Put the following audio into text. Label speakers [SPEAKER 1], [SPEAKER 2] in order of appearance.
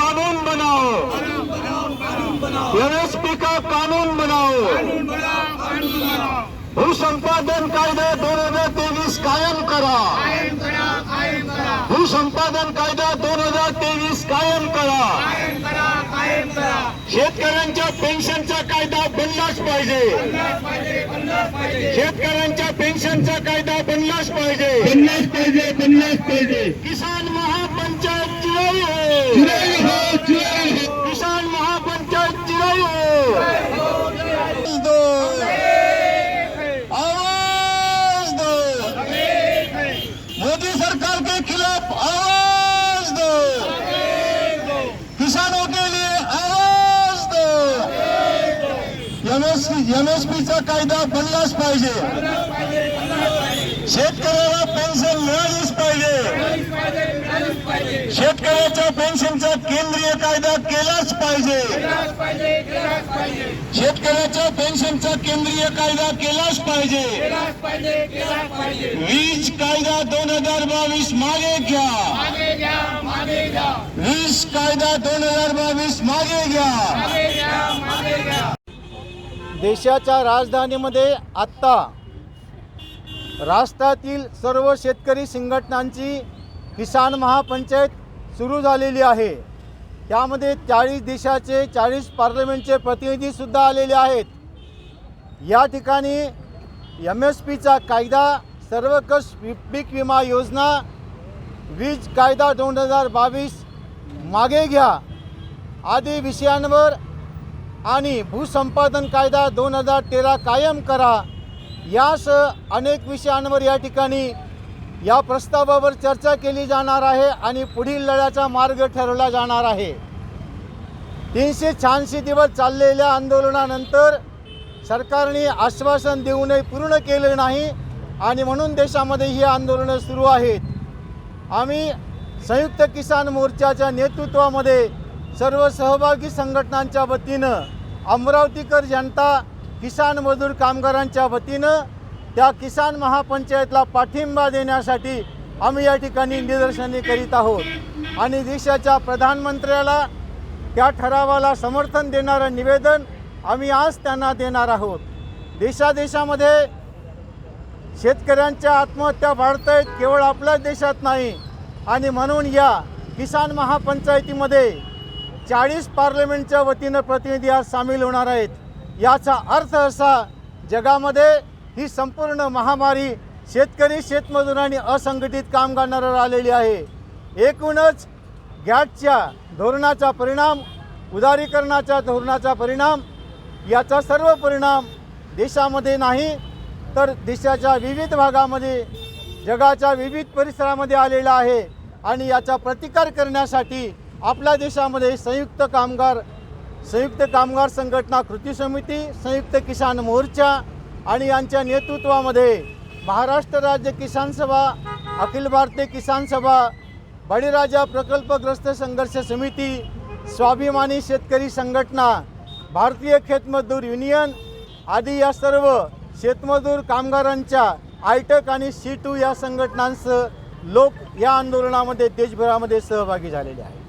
[SPEAKER 1] कानून बनाओ। एमएसपी का कानून बनाओ। भूसंपादन कायदा दोन हजार तेवीस कायम करा। भूसंपादन कायदा दोन हजार तेवीस कायम करा। शेतकऱ्यांच्या पेन्शनचा कायदा बनलाच पाहिजे। शेतकऱ्यांच्या पेन्शनचा कायदा बनलाच पाहिजे।
[SPEAKER 2] बनलाच पाहिजे बनलाच पाहिजे।
[SPEAKER 1] किसान महापंचायत दो। आवाज दो। मोदी सरकार के खिलाफ आवाज दो। किसानों के लिए आवाज दो। एमएसपीचा कायदा बनलाच पाहिजे। शेतकऱ्याला पेन्शन मिळालीच पाहिजे। शेतकऱ्याच्या पेन्शनचा केंद्रीय कायदा केलाच पाहिजे। शेतकऱ्याच्या पेन्शनचा केंद्रीय कायदा केलाच पाहिजे. वीज कायदा दोन हजार बावीस मागे घ्या. वीज कायदा दोन हजार बावीस मागे घ्या.
[SPEAKER 3] देशाच्या राजधानीमध्ये आत्ता राष्ट्रातील सर्व शेतकरी संघटनांची किसान महापंचायत सुरू झालेली आहे. त्यामध्ये चाळीस देशाचे चाळीस पार्लमेंटचे प्रतिनिधीसुद्धा आलेले आहेत. या ठिकाणी एम एस पीचा कायदा सर्वकष पीक विमा योजना वीज कायदा दोन हजार बावीस मागे घ्या. आदी विषयांवर आणि भूसंपादन कायदा दोन हजार तेरा कायम करा. यासह अनेक विषयांवर या ठिकाणी या प्रस्तावावर चर्चा केली जाणार आहे आणि पुढील लढ्याचा मार्ग ठरवला जाणार आहे. तीनशे शहाऐंशी दिवस चाललेल्या आंदोलनानंतर सरकारने आश्वासन देऊनही पूर्ण केलं नाही आणि म्हणून देशामध्ये ही आंदोलनं सुरू आहेत. आम्ही संयुक्त किसान मोर्चाच्या नेतृत्वामध्ये सर्व सहभागी संघटनांच्या वतीनं अमरावतीकर जनता किसान मजूर कामगारांच्या वतीनं त्या किसान महापंचायतला पाठिंबा देण्यासाठी आम्ही या ठिकाणी निदर्शने करीत आहोत. आणि देशाच्या प्रधानमंत्र्याला त्या ठरावाला समर्थन देणारं निवेदन आम्ही आज त्यांना देणार आहोत. देशादेशामध्ये शेतकऱ्यांच्या आत्महत्या वाढत आहेत केवळ आपल्याच देशात नाही. आणि म्हणून या किसान महापंचायतीमध्ये चाळीस पार्लमेंटच्या वतीनं प्रतिनिधी आज सामील होणार आहेत. याचा अर्थ असा जगामध्ये ही संपूर्ण महामारी शेतकरी शेतमजूर आणि असंघटित कामगारांवर आलेली आहे. एकूणच गॅटच्या धोरणाचा परिणाम उदारीकरणाच्या धोरणाचा परिणाम याचा सर्व परिणाम देशामध्ये नाही तर देशाच्या विविध भागामध्ये जगाच्या विविध परिसरामध्ये आलेला आहे आणि याचा प्रतिकार करण्यासाठी आपल्या देशामध्ये संयुक्त कामगार संयुक्त कामगार संघटना कृती समिती संयुक्त किसान मोर्चा आणि यांच्या नेतृत्वामध्ये महाराष्ट्र राज्य किसान सभा अखिल भारतीय किसान सभा बळीराजा प्रकल्पग्रस्त संघर्ष समिती स्वाभिमानी शेतकरी संघटना भारतीय खेतमजदूर युनियन आदी या सर्व शेतमजूर कामगारांच्या आयटक आणि सी टू या संघटनांसह लोक या आंदोलनामध्ये देशभरामध्ये सहभागी झालेले आहेत.